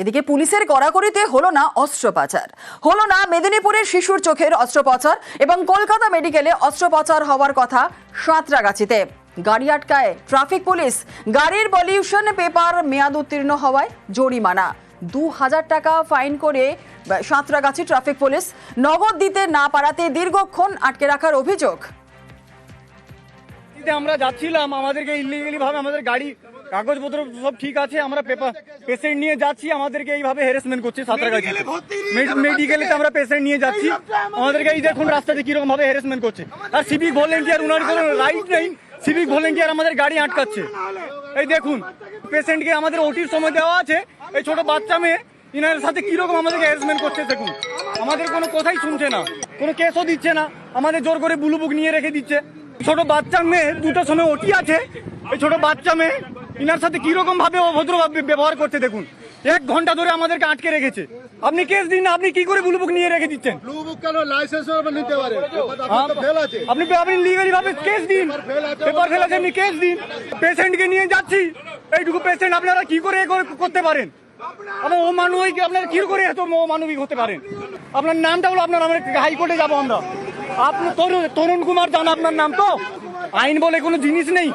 এদিকে পুলিশের কড়াকড়িতে হলো না অস্ত্র পাচার হলো না মেদিনীপুরের শিশুর চোখের অস্ত্রোপচার এবং কলকাতা মেডিকেলে অস্ত্রোপচার হওয়ার কথা সাঁতরাগাছিতে। গাড়ি আটকায় ট্রাফিক পুলিশ। গাড়ির পলিউশন পেপার মেয়াদ উত্তীর্ণ হওয়ায় জরিমানা। দু হাজার টাকা ফাইন করে সাঁতরাগাছি ট্রাফিক পুলিশ নগদ দিতে না পারাতে দীর্ঘক্ষণ আটকে রাখার অভিযোগ। আমরা যাচ্ছিলাম, আমাদেরকে ইলিগালি ভাবে আমাদের গাড়ি কাগজপত্র সব ঠিক আছে আমরা পেপার পেশেন্ট নিয়ে যাচ্ছি আমাদেরকে এইভাবে হ্যারাসমেন্ট করছে সাঁতরাগাছি। মেডিকেলে আমরা পেশেন্ট নিয়ে যাচ্ছি। আমাদেরকে এই দেখুন রাস্তাতে কীরকম ভাবে হ্যারাসমেন্ট করছে। আর সিভিক ভলেন্টিয়ার উনার কোনো রাইট নেই। সিভিক ভলেন্টিয়ার আমাদের গাড়ি আটকাচ্ছে। এই দেখুন পেশেন্টকে আমাদের ওটির সময় দেওয়া আছে। এই ছোট বাচ্চা মেয়ে ইনার সাথে কীরকম আমাদেরকে হ্যারাসমেন্ট করছে দেখুন। আমাদের কোনো কথাই শুনছে না কোনো কেসও দিচ্ছে না। আমাদের জোর করে বুলুবুক নিয়ে রেখে দিচ্ছে। ছোট বাচ্চা মেয়ে দুটোর সময় ওটি আছে। এই ছোট বাচ্চা মেয়ে ইনার সাথে কীরকম ভাবে অভদ্র ব্যবহার করছে দেখুন। এক ঘণ্টা ধরে আমাদেরকে আটকে রেখেছে। আপনি কেস দিন আপনি কি করে বুলুবুক নিয়ে রেখে দিচ্ছেন? ব্লু বুক কেন? লাইসেন্স নিতে পারে। আপনি আপনি লিগালি ভাবে কেস দিন। পেপার ফেল আছে আপনি কেস দিন। পেশেন্টকে নিয়ে যাচ্ছি। এইটুকু পেশেন্ট আপনারা কি করে করতে পারেন? আপনার ও মানবিক আপনারা কি করে এত মানবিক হতে পারেন? আপনার নামটা হলো আপনার আমরা হাইকোর্টে যাব আমরা। আপনি তরুণ কুমার জান আপনার নাম তো? আইন বলে কোনো জিনিস নেই।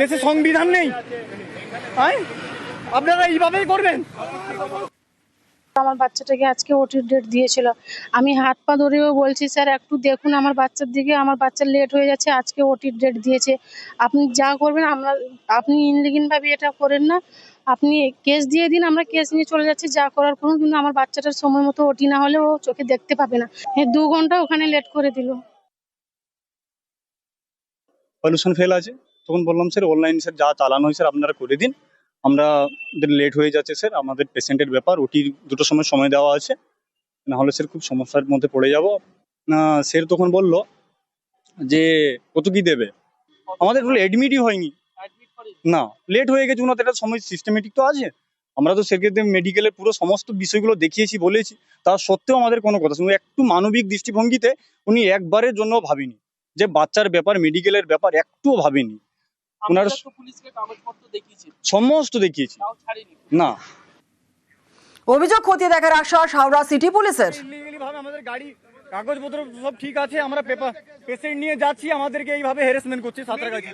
দেশে সংবিধান নেই। আপনারা এইভাবেই করবেন। আমার বাচ্চাটাকে আজকে ওটির ডেট দিয়েছিল। আমি হাত পা ধরেও বলছি, স্যার, একটু দেখুন আমার বাচ্চার দিকে। আমার বাচ্চার লেট হয়ে যাচ্ছে, আজকে ওটির ডেট দিয়েছে। আপনি যা করবেন, আমরা, আপনি ইনলিগিন ভাবে এটা করেন না। আপনি কেস দিয়ে দিন, আমরা কেস নিয়ে চলে যাচ্ছি, যা করার করুন। কিন্তু আমার বাচ্চাটার সময় মতো ওটি না হলে ও চোখে দেখতে পাবে না। দু ঘণ্টা ওখানে লেট করে দিল। পলিউশন ফেল আছে। তখন বললাম স্যার অনলাইন স্যার যা চালানো হয় স্যার আপনারা করে দিন। আমরা লেট হয়ে যাচ্ছে স্যার আমাদের পেশেন্টের ব্যাপার। ওটির দুটো সময় সময় দেওয়া আছে। না হলে স্যার খুব সমস্যার মধ্যে পড়ে যাব। না স্যার তখন বলল যে কত কি দেবে? আমাদের অ্যাডমিটই হয়নি। না লেট হয়ে গেছে ওনাদের একটা সময় সিস্টেমেটিক তো আছে। আমরা তো সেক্ষেত্রে মেডিকেলের পুরো সমস্ত বিষয়গুলো দেখিয়েছি বলেছি। তা সত্ত্বেও আমাদের কোনো কথা একটু মানবিক দৃষ্টিভঙ্গিতে উনি একবারের জন্য ভাবিনি। যে বাচ্চার ব্যাপার মেডিকেলের ব্যাপার একটুও ভাবেনি। ওনার আপনারা তো পুলিশকে কাগজপত্র দেখিয়েছেন। সমস্ত দেখিয়েছি। না। অভিযোগ খতিয়ে দেখার আশ্বাস হাওড়া সিটি পুলিশের। আমাদের গাড়ি কাগজপত্র সব ঠিক আছে আমরা পেপার পেশেন্ট নিয়ে যাচ্ছি আমাদেরকে এইভাবে হ্যারাসমেন্ট করছে সাঁতরাগাছি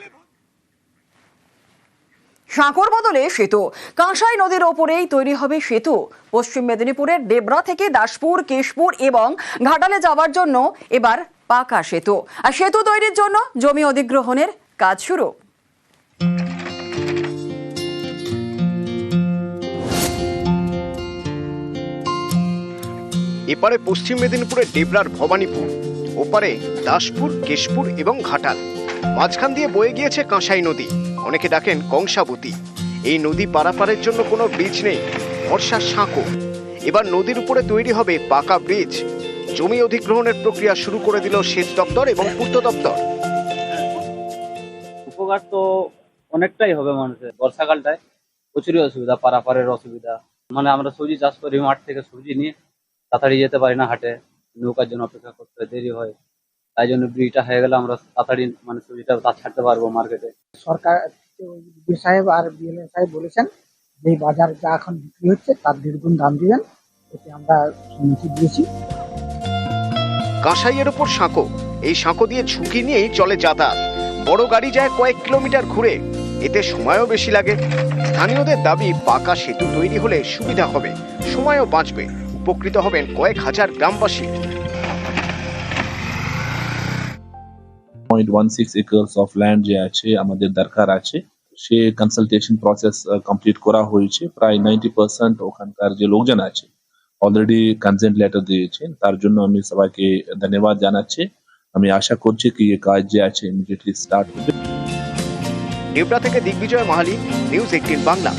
সাঁকর বদলে সেতু। কাঁসাই নদীর ওপরেই তৈরি হবে সেতু। পশ্চিম মেদিনীপুরের ডেবরা থেকে দাসপুর কেশপুর এবং ঘাটালে যাওয়ার জন্য এবার পাকা সেতু। আর সেতু তৈরির জন্য জমি অধিগ্রহণের কাজ শুরু। এপারে পশ্চিম মেদিনীপুরের ডেবরার ভবানীপুর, ওপারে দাসপুর, কেশপুর এবং ঘাটাল। মাঝখান দিয়ে বয়ে গিয়েছে কাঁসাই নদী। অনেকে ডাকেন কংসাবতী। এই নদী পারাপারের জন্য কোনো ব্রিজ নেই, বর্ষার সাঁকো এবার নদীর উপরে তৈরি হবে পাকা ব্রিজ জমি অধিগ্রহণের প্রক্রিয়া শুরু করে দিল সেচ দপ্তর এবং পূর্ত দপ্তর। উপকার তো অনেকটাই হবে মানুষের বর্ষাকালটায়। প্রচুরই অসুবিধা পারাপারের অসুবিধা। মানে আমরা সবজি চাষ করি মাঠ থেকে সবজি নিয়ে তাড়াতাড়ি যেতে পারি না হাটে। নৌকার জন্য অপেক্ষা করতে দেরি হয়। তাই জন্য ব্রিজটা হয়ে গেলে আমরা তাড়াতাড়ি মানে সবজিটা তা ছাড়তে পারব মার্কেটে। সরকার সাহেব আর বিএলএ সাহেব বলেছেন যে বাজার যা এখন বিক্রি হচ্ছে তার দ্বিগুণ দাম দিবেন। এতে আমরা সম্মতি দিয়েছি। কাঁসাইয়ের ওপর সাঁকো। এই সাঁকো দিয়ে ঝুঁকি নিয়েই চলে যাতায়াত। বড় গাড়ি যায় কয়েক কিলোমিটার ঘুরে। এতে সময়ও বেশি লাগে। স্থানীয়দের দাবি, পাকা সেতু তৈরি হলে সুবিধা হবে। সময়ও বাঁচবে। উপকৃত হবেন কয়েক হাজার গ্রামবাসী। Point one six acres of land যে আছে, আমাদের দরকার আছে, সে কনসালটেশন প্রসেস কমপ্লিট করা হয়েছে। প্রায় নাইনটি পার্সেন্ট ওখানকার যে লোকজন আছে অলরেডি কনসেন্ট লেটার দিয়েছেন তার জন্য আমি সবাইকে ধন্যবাদ জানাচ্ছি। আমি আশা করছি কি এই কাজ যে আছে ইমিডিয়েটলি স্টার্ট হবে। নিউপ্রা থেকে দিগ্বিজয় মাহালি নিউজ এইটিন বাংলা।